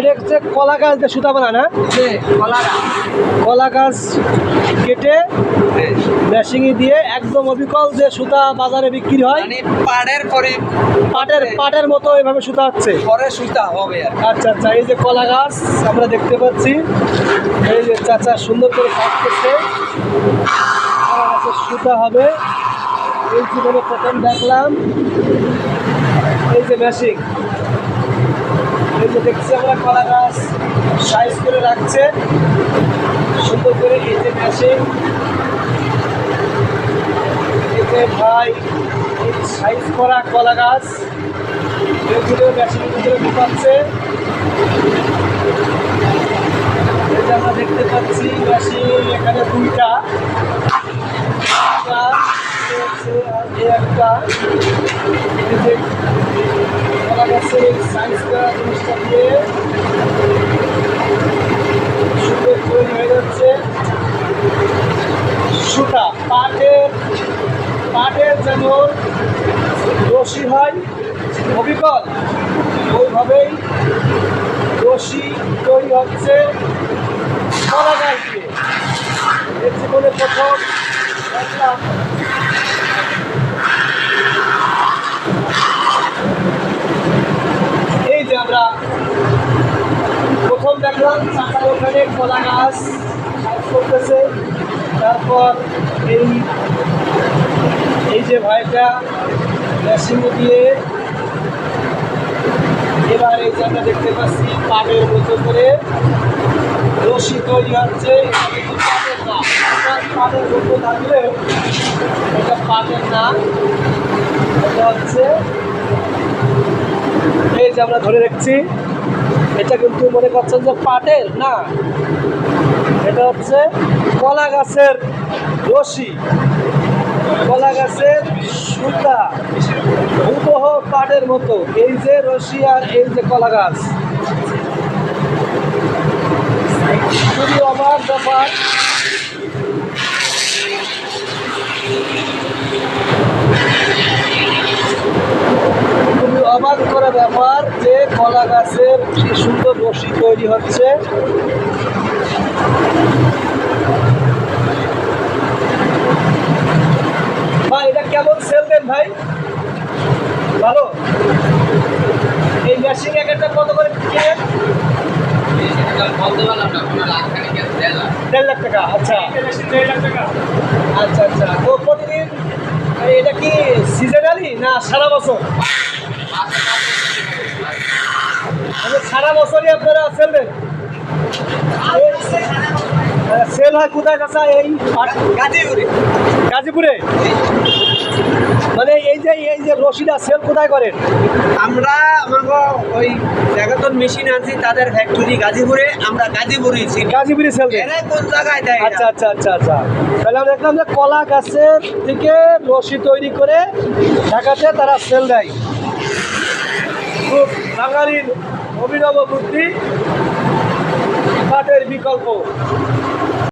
এটা হচ্ছে কলা গাছ দিয়ে সুতা বানা না কলা গাছ। কেটে মেশিনে দিয়ে একদম অবিকল যে সুতা বাজারে বিক্রি হয় মানে পাড়ের পরে পাটের পাটের মতো এভাবে সুতা হচ্ছে। পরে সুতা হবে আচ্ছা আচ্ছা এই যে কলা গাছ আমরা দেখতে পাচ্ছি এই যে চাচা সুন্দর করে কাজ করছে। সুতা হবে। এই জীবনে প্রথম দেখলাম। এই যে মেশিন। এই দেখছি আমরা কলা গাছ সাইজ করে রাখছে। সুন্দর করে এই যে মেশিন এই ভাই সাইজ করা কলা গাছ। এগুলো মেশিনের ভিতরে যে আমরা দেখতে পাচ্ছি মেশিন এখানে দুইটা। একটা, কলা গাছের সাইজ দিয়ে সুন্দর তৈরি হয়ে যাচ্ছে সুতা, পাটের পাটের যেমন রশি হয়, অবিকল। ওইভাবেই রশি তৈরি হচ্ছে কলা প্রথম দেখলাম এই যে আমরা প্রথম দেখলাম ওখানে কলা গাছ করতেছে তারপর এই এই যে ভাইটা মেশিনে দিয়ে এবার এই যে আমরা দেখতে পাচ্ছি পাটের মতো করে রশি তৈরি হচ্ছে। পাটের মতো থাকলেও এটা পাটের না। এটা হচ্ছে, এই যে আমরা ধরে রাখছি। এটা কিন্তু মনে করছেন যে পাটের, না। এটা হচ্ছে কলা গাছের রশি। কলা গাছের সুতা হুবহ পাটের মতো। এই যে রশি আর এই যে কলা গাছ। খুবই অবাক ব্যাপার অবাক করা ব্যাপার যে কলা গাছের কি সুন্দর রশি তৈরি হচ্ছে। ভাই, এটা কেমন সেল দেন ভাই? ভালো? এই মেশিন এক একটা কত করে কোনো দেড় লাখ। টাকা আচ্ছা। আচ্ছা আচ্ছা। তো প্রতিদিন এটা কি সিজনালি না সারা বছর? সারা বছরই আপনারা সেল দেন? সেল হয় কোথায় চাচা? এই গাজীপুরে। গাজীপুরে? মানে এই যে এই যে রশিটা সেল কোথায় করেন? আমরা আমাকে ওই জায়গাতন মেশিন আনছি তাদের ফ্যাক্টরি গাজীপুরে আমরা গাজীপুরে গাজীপুরে সেল দেন? এরা কোন জায়গায় দেয় আচ্ছা আচ্ছা আচ্ছা আচ্ছা। তাহলে আমরা দেখলাম যে কলা গাছের থেকে রশি তৈরি করে ঢাকাতে তারা সেল দেয়। বাঙালির অভিনব বুদ্ধি কাঠের বিকল্প।